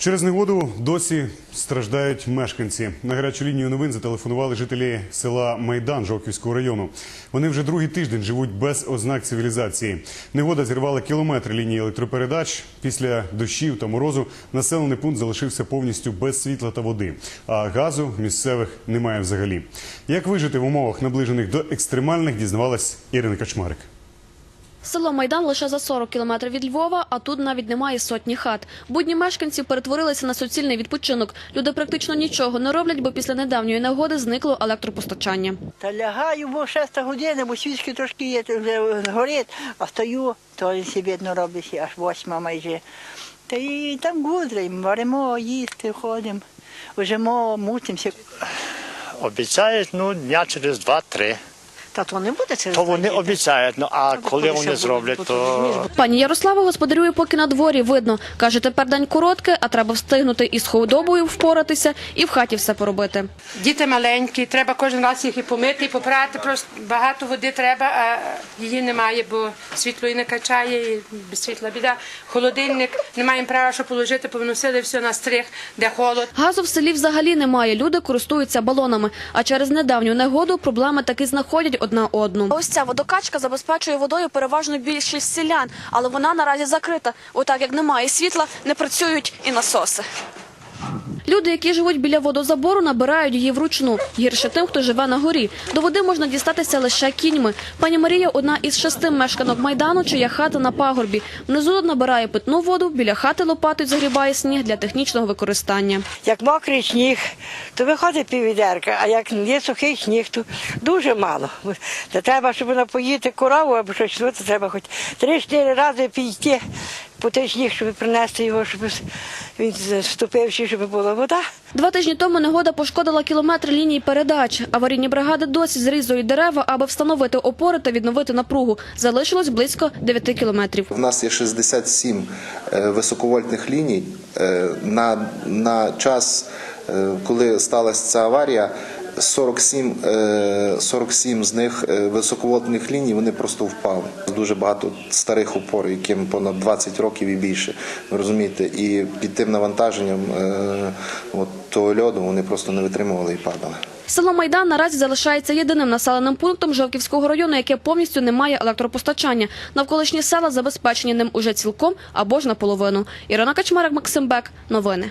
Через негоду досі страждають мешканці. На гарячу лінію новин зателефонували жителі села Майдан Жовківського району. Вони вже другий тиждень живуть без ознак цивілізації. Негода зірвала кілометри лінії електропередач. Після дощів та морозу населений пункт залишився повністю без світла та води. А газу місцевих немає взагалі. Як вижити в умовах наближених до екстремальних, дізнавалась Ірина Качмарик. Село Майдан лише за 40 кілометрів від Львова, а тут навіть немає сотні хат. Будні мешканців перетворилися на суцільний відпочинок. Люди практично нічого не роблять, бо після недавньої негоди зникло електропостачання. Та лягаю, бо шеста година, бо свічки трошки є, то вже горить, а стою, то всі видно робить, аж восьма майже. Та і там гудрим, варимо, їсти, ходимо, вжимо, мутимося. Обіцяють, ну, дня через два-три. Та то не буде через То два вони дні. обіцяють, ну а коли вони зроблять, то Пані Ярослава господарює поки на дворі, видно. Каже, тепер день короткий, а треба встигнути із худобою впоратися і в хаті все поробити. Діти маленькі, треба кожен раз їх і помити, і попрати. Просто багато води треба, а її немає, бо світло і не качає, і без світла біда. Холодильник не маємо права, що положити, повиносили все на стрих, де холод. Газу в селі взагалі немає. Люди користуються балонами. А через недавню негоду проблеми таки знаходять одна одну. Ось ця водокачка забезпечує водою переважно більшість селян, але вона наразі закрита. Отак як немає світла, не працюють і насоси. Люди, які живуть біля водозабору, набирають її вручну. Гірше тим, хто живе на горі. До води можна дістатися лише кіньми. Пані Марія одна із шести мешканок майдану, чия хата на пагорбі. Внизу набирає питну воду, біля хати лопатою загрібає сніг для технічного використання. Як мокрий сніг, то виходить піввідерка, а як є сухий сніг, то дуже мало. Та треба, щоб напоїти корову або щось, ну, то треба хоч три-чотири рази піти по сніг, щоб принести його, щоб він вступивши, щоб була вода. Два тижні тому негода пошкодила кілометри ліній передач. Аварійні бригади досі зрізують дерева, аби встановити опори та відновити напругу. Залишилось близько 9 кілометрів. У нас є 67 е, високовольтних ліній. Е, На, на час, е, коли сталася ця аварія, 47, е, 47 з них е, високовольтних ліній вони просто впали. Дуже багато старих опор, яким понад 20 років і більше. Ви розумієте, і під тим навантаженням е, от, того льоду вони просто не витримували і падали. Село Майдан наразі залишається єдиним населеним пунктом Жовківського району, яке повністю не має електропостачання. Навколишні села забезпечені ним уже цілком або ж наполовину. Ірина Качмарик, Максим Бек. Новини.